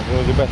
Так, ви без.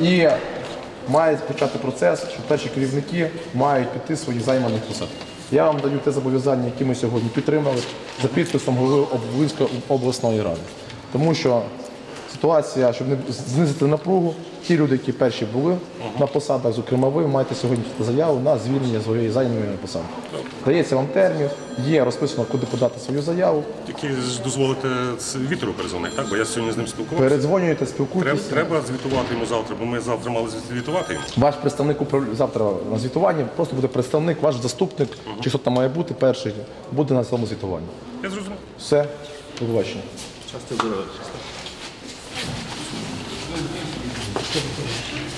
І має почати процес, що перші керівники мають піти свої своїх займаних посад. Я вам даю те зобов'язання, які ми сьогодні підтримали за підписом голови Обвинської обласної ради. Тому що ситуація, щоб не знизити напругу, ті люди, які перші були на посадах, зокрема ви, маєте сьогодні заяву на звільнення своєї займаної посади. Дається вам термін, є розписано, куди подати свою заяву. Тільки з вітру перезвонити, так? Бо я сьогодні з ним спілкувався. Передзвонюєте, Треба, спілкуєтеся. треба звітувати йому завтра, бо ми завтра мали звітувати йому. Ваш представник завтра на звітуванні просто буде представник, ваш заступник, чи хто там має бути перший, буде на цьому звітуванні. Я зрозумів. Все, до побачення.